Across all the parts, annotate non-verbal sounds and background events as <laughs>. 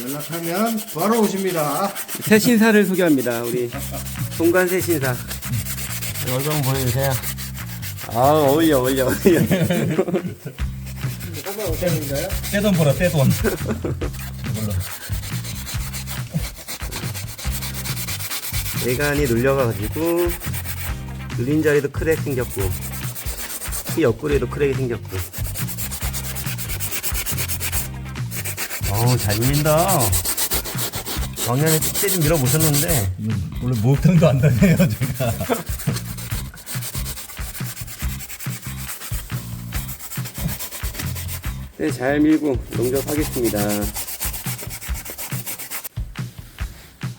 연락하면 바로 오십니다. 새 신사를 소개합니다. 우리 동간 새 신사. 얼굴 한번 보여주세요. 아 어울려 어울려 어울려. 한번 오셨는가요? 떼돈 벌어 떼돈 외관이 눌려가지고 눌린 자리도 크랙 생겼고 이 옆구리에도 크랙이 생겼고. 어우 잘 밀린다. 작년에 찌좀 밀어보셨는데 원래 목욕탕도 안 다녀요 제가 <laughs> 네, 잘 밀고 용접하겠습니다.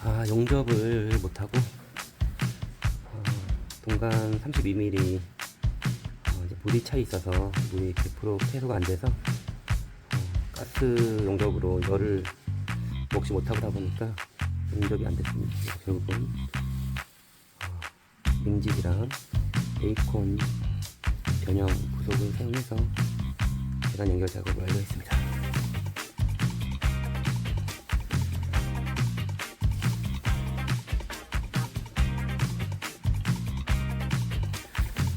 아, 용접을 못하고, 어, 동간 32mm, 어, 이제 물이 차 있어서 물이 100% 폐소가 안 돼서, 어, 가스 용접으로 열을 먹지 못하다 보니까 용접이 안 됐습니다. 결국은, 어, 링직이랑 에이콘 변형 부속을 사용해서 계단 연결 작업을 완료했습니다.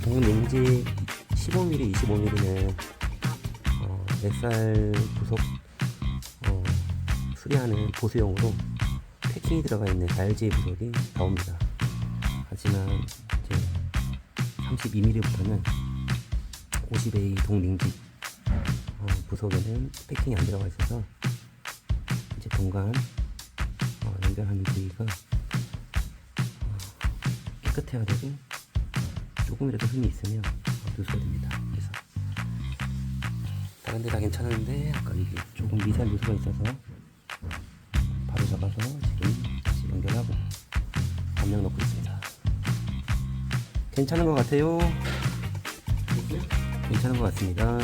동 렌즈 15mm, 25mm는 어, SR 부속 어, 수리하는 보수용으로 패킹이 들어가 있는 RJ 부속이 나옵니다. 하지만 이제 32mm부터는 50A 동링지 어, 부속에는 패킹이 안 들어가 있어서 이제 동간 어, 연결하는 부위가 어, 깨끗해야 되고 조금이라도 흠이 있으면 어, 누수가 됩니다. 그래서 다른 데 다 괜찮은데 아까 이게 조금 미세한 누수가 있어서 바로 잡아서 지금 다시 연결하고 감명 넣고 있습니다. 괜찮은 것 같아요. 괜찮은 것 같습니다.